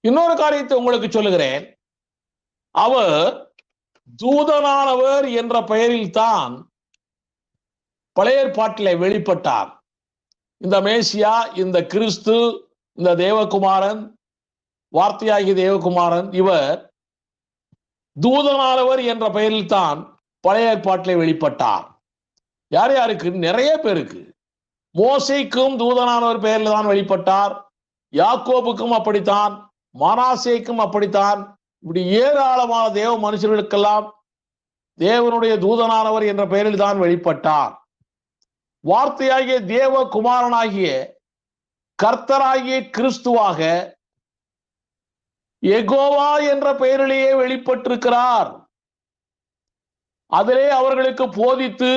இன்னொரு காரியத்தை உங்களுக்கு சொல்லுகிறேன். அவர் தூதனானவர் என்ற பெயரில் தான் பழைய பாட்டில வெளிப்பட்டார். இந்த மேசியா இந்த கிறிஸ்து இந்த தேவகுமாரன் வார்த்தையாகிய தேவகுமாரன் இவர் தூதனானவர் என்ற பெயரில் தான் பழைய ஏற்பாட்டிலே வெளிப்பட்டார். யார் யாருக்கு? நிறைய பேருக்கு. மோசைக்கும் தூதனானவர் பெயரில் தான் வெளிப்பட்டார். யாக்கோபுக்கும் அப்படித்தான் மனாசேக்கும் அப்படித்தான். இப்படி ஏராளமான தேவ மனுஷர்களுக்கெல்லாம் தேவனுடைய தூதனானவர் என்ற பெயரில் தான் வெளிப்பட்டார். வார்த்தையாகிய தேவ குமாரனாகிய கர்த்தராகிய கிறிஸ்துவாக எகோவா என்ற பெயரிலேயே வெளிப்பட்டிருக்கிறார். அதிலே அவர்களுக்கு போதித்து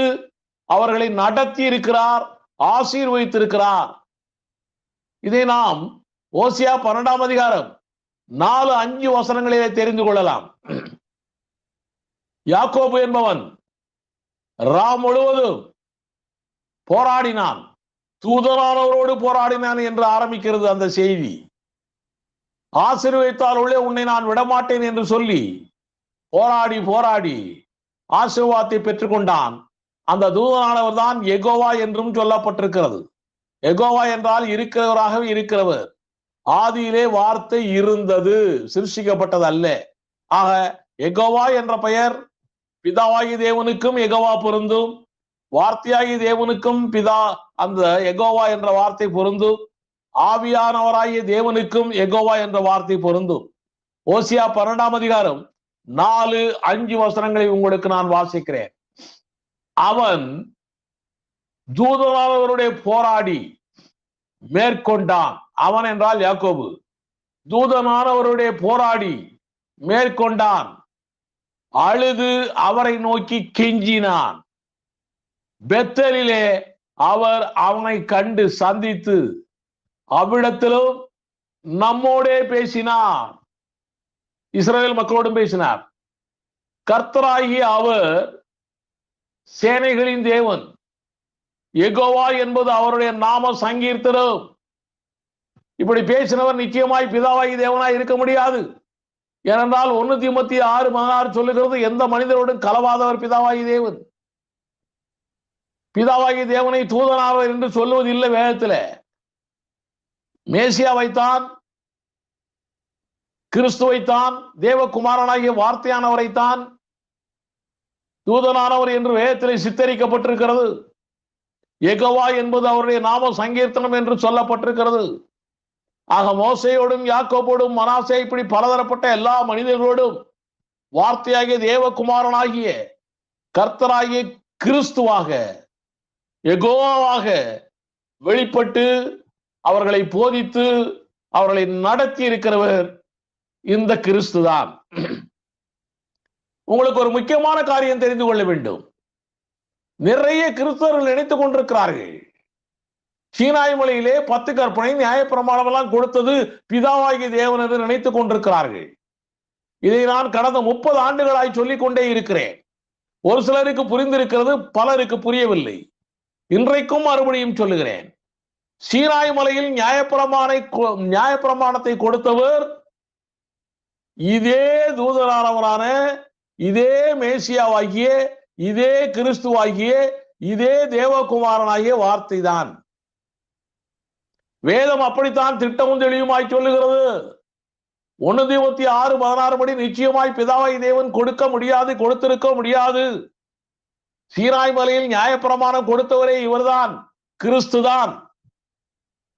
அவர்களை நடத்தி இருக்கிறார் ஆசீர்வதித்திருக்கிறார். இதை நாம் ஓசியா பன்னெண்டாம் அதிகாரம் நாலு அஞ்சு வசனங்களிலே தெரிந்து கொள்ளலாம். யாக்கோபு என்பவன் ராம் முழுவதும் போராடினான். தூதரானவரோடு போராடினான் என்று ஆரம்பிக்கிறது அந்த செய்தி. ஆசீர்வதித்தால் உள்ளே உன்னை நான் விடமாட்டேன் என்று சொல்லி போராடி போராடி ஆசீர்வாதத்தை பெற்றுக்கொண்டான். அந்த தூதனானவர் தான் எகோவா என்றும் சொல்லப்பட்டிருக்கிறது. எகோவா என்றால் இருக்கிறவராகவே இருக்கிறவர். ஆதியிலே வார்த்தை இருந்தது சிருஷ்டிக்கப்பட்டது அல்ல ஆக எகோவா என்ற பெயர் பிதாவாகி தேவனுக்கும் எகோவா பொருந்தும். வார்த்தையாகி தேவனுக்கும் பிதா அந்த எகோவா என்ற வார்த்தை பொருந்தும். ஆவியானவராகிய தேவனுக்கும் எகோவா என்ற வார்த்தை பொருந்தும். ஓசியா பன்னெண்டாம் அதிகாரம் நாலு அஞ்சு வசனங்களை உங்களுக்கு நான் வாசிக்கிறேன். அவன் தூதனானவருடைய போராடி மேற்கொண்டான். அவன் என்றால் யாக்கோபு தூதனானவருடைய போராடி மேற்கொண்டான். அழுது அவரை நோக்கி கெஞ்சினான். பெத்தலிலே அவர் அவனை கண்டு சந்தித்து அவ்விடத்திலும் நம்மோடே பேசினார். இஸ்ரேல் மக்களோடும் பேசினார். கர்த்தராகிய அவர் சேனைகளின் தேவன் எகோவா என்பது அவருடைய நாம சங்கீர்த்தனம். இப்படி பேசினவர் நிச்சயமாய் பிதாவாகி தேவனாய் இருக்க முடியாது. ஏனென்றால் ஒன்னு தீமத்தி ஆறு மகாறு சொல்லுகிறது எந்த மனிதரோடும் கலவாதவர் பிதாவாகி தேவன்? பிதாவாகி தேவனை தூதனாவர் என்று சொல்லுவது இல்லை வேதத்துல மேசியாவைத்தான் கிறிஸ்துவைத்தான் தேவகுமாரனாகிய வார்த்தையானவரைத்தான் தூதனானவர் என்று வேகத்தில் சித்தரிக்கப்பட்டிருக்கிறது. எகவா என்பது அவருடைய நாம சங்கீர்த்தனம் என்று சொல்லப்பட்டிருக்கிறது. ஆக மோசையோடும் யாக்கோபோடும் மனாசே இப்படி பலதரப்பட்ட எல்லா மனிதர்களோடும் வார்த்தையாகிய தேவகுமாரனாகிய கர்த்தராகிய கிறிஸ்துவாக எகோவாக வெளிப்பட்டு அவர்களை போதித்து அவர்களை நடத்தி இருக்கிறவர் இந்த கிறிஸ்து தான் உங்களுக்கு ஒரு முக்கியமான காரியம் தெரிந்து கொள்ள வேண்டும். நிறைய கிறிஸ்தவர்கள் நினைத்துக் கொண்டிருக்கிறார்கள். சீனாய் மொழியிலே பத்து கற்பனை நியாயப்பிரமாணம் எல்லாம் கொடுத்தது பிதாவாகி தேவன் என்று நினைத்துக் கொண்டிருக்கிறார்கள். இதை நான் கடந்த முப்பது ஆண்டுகளாய் சொல்லிக் கொண்டே இருக்கிறேன். ஒரு சிலருக்கு புரிந்திருக்கிறது பலருக்கு புரியவில்லை. இன்றைக்கும் மறுபடியும் சொல்லுகிறேன். சீனாய் மலையில் நியாயப்பிரமாணை நியாயப்பிரமாணத்தை கொடுத்தவர் இதே தூதரானவரான இதே மேசியாவாகிய இதே கிறிஸ்துவாகிய இதே தேவகுமாரனாகிய வார்த்தை தான் வேதம் அப்படித்தான் திட்டமும் தெளிவுமாய் சொல்லுகிறது. ஒன்னு இருபத்தி ஆறு பதினாறு படி நிச்சயமாய் பிதாவை தேவன் கொடுக்க முடியாது கொடுத்திருக்க முடியாது. சீராய் மலையில் நியாயப்பிரமாணம் கொடுத்தவரே இவர்தான் கிறிஸ்து தான்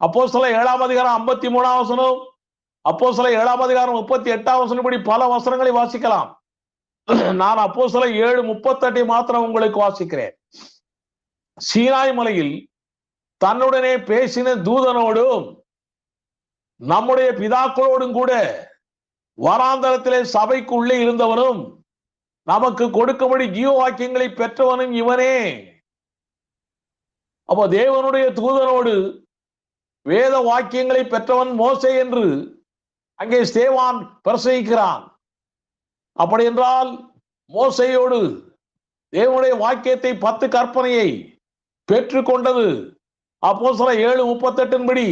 அப்போ சில ஏழாம் அதிகாரம் ஐம்பத்தி மூணாம் வசனம் அப்போ சில ஏழாம் அதிகாரம் முப்பத்தி எட்டாம் வசனம் இப்படி பல வசனங்களை வாசிக்கலாம். நான் அப்போ சில ஏழு முப்பத்தெட்டை மாத்திரம் உங்களுக்கு வாசிக்கிறேன். சீனாய் மலையில் தன்னுடனே பேசின தூதனோடும் நம்முடைய பிதாக்களோடும் கூட வராந்தரத்திலே சபைக்குள்ளே இருந்தவனும் நமக்கு கொடுக்கும்படி ஜீவ வாக்கியங்களை பெற்றவனும் இவனே. அப்போ தேவனுடைய தூதனோடு வேத வாக்கியங்களை பெற்றவன் மோசே என்று அங்கே ஸ்தேவான் பிரசவிக்கிறான் அப்படி என்றால் மோசையோடு தேவனுடைய வாக்கியத்தை பத்து கற்பனையை பெற்றுக்கொண்டது. அப்போ சில ஏழு முப்பத்தெட்டின் படி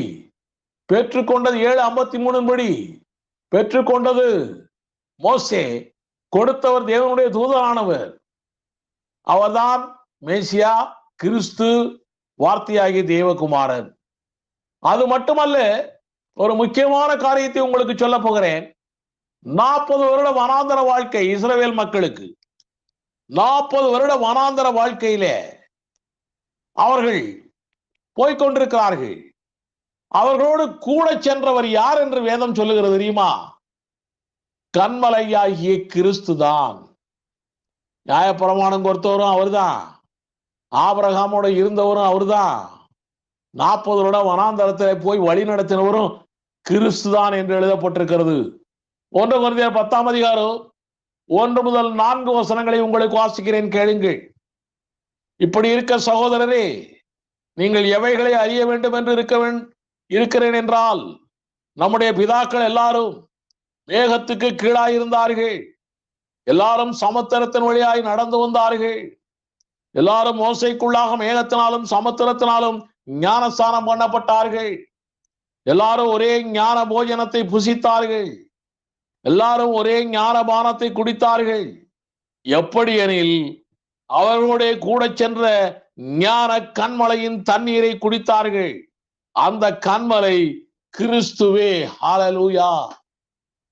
பெற்றுக்கொண்டது ஏழு ஐம்பத்தி மூணின் படி பெற்றுக்கொண்டது மோசே கொடுத்தவர் தேவனுடைய தூதரானவர். அவர்தான் மேசியா கிறிஸ்து வார்த்தையாகிய தேவகுமாரன். அது மட்டுமல்ல ஒரு முக்கியமான காரியத்தை உங்களுக்கு சொல்ல போகிறேன். நாற்பது வருட வனாந்தர வாழ்க்கை இஸ்ரேல் மக்களுக்கு. நாற்பது வருட வனாந்தர வாழ்க்கையிலே அவர்கள் போய்கொண்டிருக்கிறார்கள் அவர்களோடு கூட சென்றவர் யார் என்று வேதம் சொல்லுகிறது தெரியுமா? கண்மலையாகிய கிறிஸ்து தான். நியாயப்பிரமாணம் கொடுத்தவரும் அவர்தான். ஆபரகாமோட இருந்தவரும் அவர்தான். நாற்பது வருட வனாந்தரத்தில் போய் வழி நடத்தினவரும் கிறிஸ்து தான் என்று எழுதப்பட்டிருக்கிறது. ஒன்று குருந்தியர் பத்தாம் அதிகாரம் ஒன்று முதல் நான்கு வசனங்களை உங்களுக்கு வாசிக்கிறேன் கேளுங்கள். இப்படி இருக்க சகோதரரே நீங்கள் எவைகளை அறிய வேண்டும் என்று இருக்க இருக்கிறேன் என்றால் நம்முடைய பிதாக்கள் எல்லாரும் மேகத்துக்கு கீழாயிருந்தார்கள். எல்லாரும் சமுத்திரத்தின் வழியாய் நடந்து வந்தார்கள். எல்லாரும் மோசைக்குள்ளாக மேகத்தினாலும் சமுத்திரத்தினாலும் ஞானஸ்தானம் பண்ணப்பட்டார்கள். எல்லாரும் ஒரே ஞான போஜனத்தை புசித்தார்கள். எல்லாரும் ஒரே ஞானபானத்தை குடித்தார்கள். எப்படி எனில் அவர்களுடைய கூட சென்ற ஞான கண்மலையின் தண்ணீரை குடித்தார்கள். அந்த கண்மலை கிறிஸ்துவே ஹாலலூயா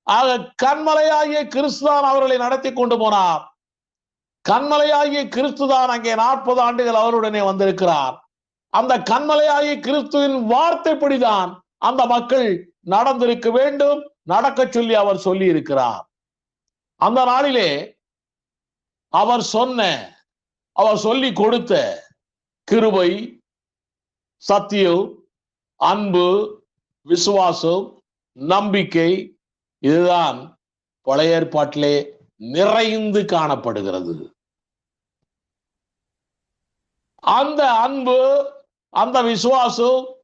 ஆக கண்மலையாகிய கிறிஸ்துதான் அவர்களை நடத்தி கொண்டு போனார். கண்மலையாகிய கிறிஸ்துதான் அங்கே நாற்பது ஆண்டுகள் அவருடனே வந்திருக்கிறார். அந்த கண்மலையாகிய கிறிஸ்துவின் வார்த்தைப்படிதான் அந்த மக்கள் நடந்திருக்க வேண்டும் நடக்க சொல்லி அவர் சொல்லி இருக்கிறார் அந்த நாளிலே அவர் சொன்ன அவர் சொல்லி கொடுத்த கிருபை சத்தியம் அன்பு விசுவாசம் நம்பிக்கை இதுதான் பழைய ஏற்பாட்டிலே நிறைந்து காணப்படுகிறது. அந்த அன்பு அந்த விசுவாசம்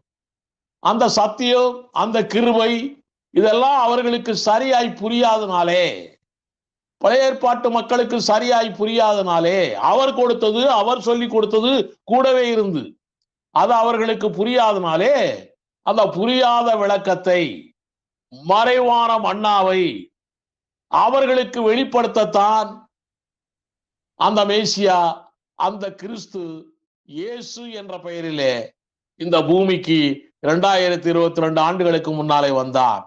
அந்த சத்தியம் அந்த கிருபை இதெல்லாம் அவர்களுக்கு சரியாய் புரியாதனாலே பழைய ஏற்பாட்டு மக்களுக்கு சரியாய் புரியாதனாலே அவர் கொடுத்தது அவர் சொல்லி கொடுத்தது கூடவே இருந்து. அது அவர்களுக்கு புரியாதனாலே அந்த புரியாத விளக்கத்தை மறைவான மன்னாவை அவர்களுக்கு வெளிப்படுத்தத்தான் அந்த மேசியா அந்த கிறிஸ்து இயேசு என்ற பெயரிலே இந்த பூமிக்கு இரண்டாயிரத்தி இருபத்தி ரெண்டு ஆண்டுகளுக்கு முன்னாலே வந்தார்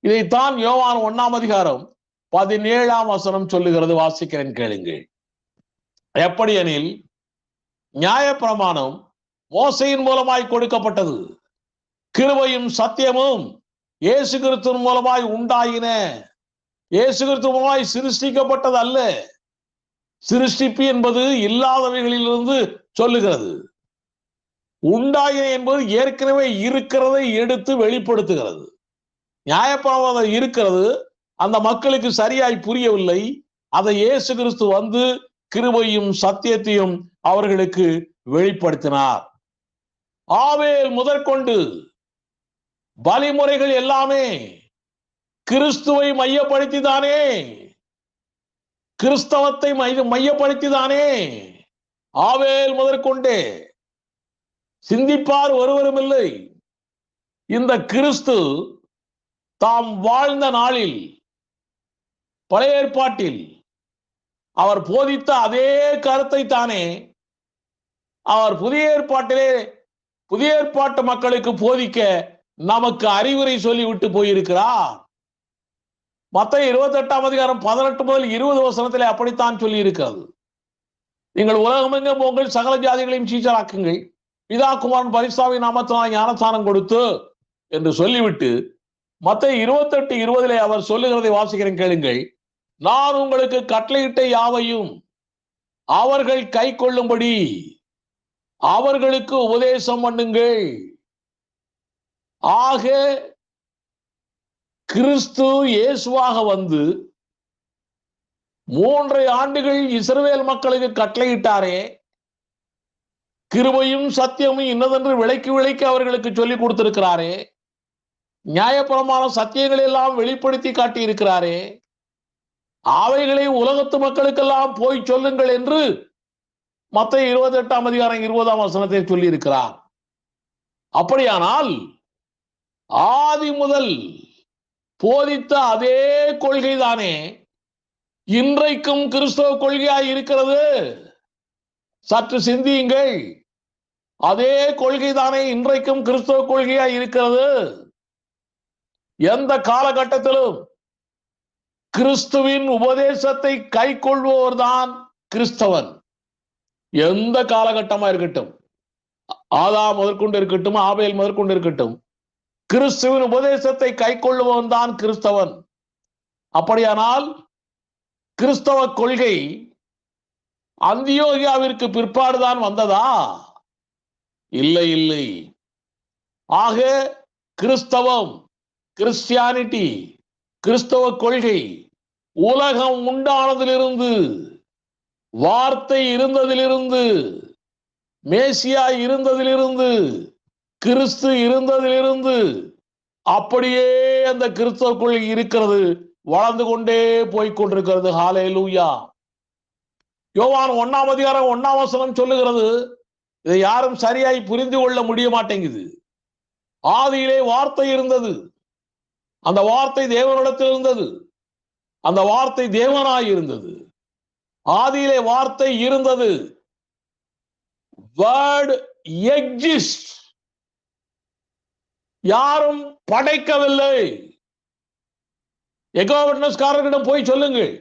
இதைத்தான் யோவான் ஒண்ணாம் அதிகாரம் பதினேழாம் வசனம் சொல்லுகிறது வாசிக்கிறேன் கேளுங்கள். எப்படி எனில் நியாயப்பிரமாணம் மோசையின் மூலமாய் கொடுக்கப்பட்டது. கிருபையும் சத்தியமும் இயேசு கிறிஸ்துவின் மூலமாய் உண்டாயின. இயேசு கிறிஸ்து மூலமாய் சிருஷ்டிக்கப்பட்டது அல்ல சிருஷ்டிப்பு என்பது இல்லாதவைகளிலிருந்து சொல்லுகிறது. உண்டாயின என்பது ஏற்கனவே இருக்கிறதை எடுத்து வெளிப்படுத்துகிறது. நியாயப்பிரமாணம் இருக்கிறது அந்த மக்களுக்கு சரியாய் புரியவில்லை. அதை இயேசு கிறிஸ்து வந்து கிருபையும் சத்தியத்தையும் அவர்களுக்கு வெளிப்படுத்தினார். ஆவேல் முதற்கொண்டு வழிமுறைகள் எல்லாமே கிறிஸ்துவை மையப்படுத்திதானே. கிறிஸ்தவத்தை மைய- மையப்படுத்திதானே. ஆவேல் முதற்கொண்டே சிந்திப்பார் ஒருவரும் இல்லை. இந்த கிறிஸ்து தாம் வாழ்ந்த நாளில் பழைய ஏற்பாட்டில் அவர் போதித்த அதே கருத்தை தானே அவர் புதிய ஏற்பாட்டிலே புதிய ஏற்பாட்டு மக்களுக்கு போதிக்க நமக்கு அறிவுரை சொல்லிவிட்டு போயிருக்கிறார். மத்த இருபத்தி எட்டாம் அதிகாரம் பதினெட்டு முதல் இருபது வசனத்திலே அப்படித்தான் சொல்லி இருக்கிறது நீங்கள் உலகமெங்கும் உங்கள் சகல ஜாதிகளையும் சீச்சராக்குங்கள் பிதா குமாரன் பரிசாவி நாமத்தினால் ஞானஸ்தானம் கொடுத்து என்று சொல்லிவிட்டு மத்த இருபத்தெட்டு இருபதிலே அவர் சொல்லுகிறதை வாசிக்கிறேன் கேளுங்கள். நான் உங்களுக்கு கட்டளையிட்ட யாவையும் அவர்கள் கை கொள்ளும்படி அவர்களுக்கு உபதேசம் பண்ணுங்கள். ஆக கிறிஸ்து இயேசுவாக வந்து மூன்றை ஆண்டுகள் இஸ்ரவேல் மக்களுக்கு கட்டளையிட்டாரே. கிருபையும் சத்தியமும் இன்னதென்று விலைக்கு விலைக்கு அவர்களுக்கு சொல்லி கொடுத்திருக்கிறாரே. நியாயப்பிரமாணம் சத்தியங்களை எல்லாம் வெளிப்படுத்தி காட்டி இருக்கிறாரே அவைகளை உலகத்து மக்களுக்கெல்லாம் போய் சொல்லுங்கள் என்று மத்த இருபத்தி எட்டாம் அதிகாரம் இருபதாம் வசனத்தை சொல்லி இருக்கிறார் அப்படியானால் ஆதி முதல் போதித்த அதே கொள்கைதானே. இன்றைக்கும் கிறிஸ்தவ கொள்கையாய் இருக்கிறது. சற்று சிந்தியுங்கள். அதே கொள்கைதானே இன்றைக்கும் கிறிஸ்தவ கொள்கையாய் இருக்கிறது. எந்த காலகட்டத்திலும் கிறிஸ்துவின் உபதேசத்தை கை கொள்வோர்தான் கிறிஸ்தவன். எந்த காலகட்டமா இருக்கட்டும் ஆதா முதற்கொண்டு இருக்கட்டும் ஆபேல் முதற்கொண்டு இருக்கட்டும் கிறிஸ்துவின் உபதேசத்தை கை கொள்ளுவன் தான் கிறிஸ்தவன். அப்படியானால் கிறிஸ்தவ கொள்கை அந்தியோகியாவிற்கு பிற்பாடுதான் வந்ததா? இல்லை இல்லை. ஆக கிறிஸ்தவம் கிறிஸ்டியானிட்டி கிறிஸ்தவ கொள்கை உலகம் உண்டானதிலிருந்து வார்த்தை இருந்ததிலிருந்து மேசியா இருந்ததிலிருந்து கிறிஸ்து இருந்ததிலிருந்து அப்படியே அந்த கிறிஸ்தவ கொள்கை இருக்கிறது வளர்ந்து கொண்டே போய்கொண்டிருக்கிறது ஹாலே லூயா யோவான் ஒன்னாம் அதிகாரம் ஒன்னாம் வசனம் சொல்லுகிறது இதை யாரும் சரியாய் புரிந்து கொள்ள முடிய மாட்டேங்குது ஆதியிலே வார்த்தை இருந்தது. அந்த வார்த்தை தேவனிடத்தில் இருந்தது. அந்த வார்த்தை தேவனாய் இருந்தது. ஆதியிலே வார்த்தை இருந்தது. வேர்ட் எக்ஸிஸ்ட் யாரும் படைக்கவில்லை. எகோ விட்னஸ்காரர்களிடம் போய் சொல்லுங்கள்.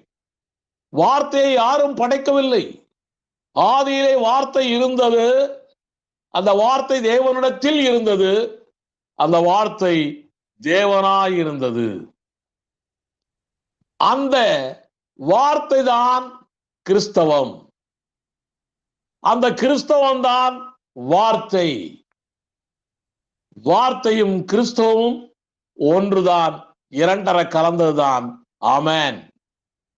வார்த்தையை யாரும் படைக்கவில்லை. ஆதியிலே வார்த்தை இருந்தது. அந்த வார்த்தை தேவனிடத்தில் இருந்தது. அந்த வார்த்தை தேவனாயிருந்தது. அந்த வார்த்தை தான் கிறிஸ்தவம். அந்த கிறிஸ்தவம் தான் வார்த்தை. வார்த்தையும் கிறிஸ்தவமும் ஒன்றுதான் இரண்டரை கலந்ததுதான். ஆமேன்.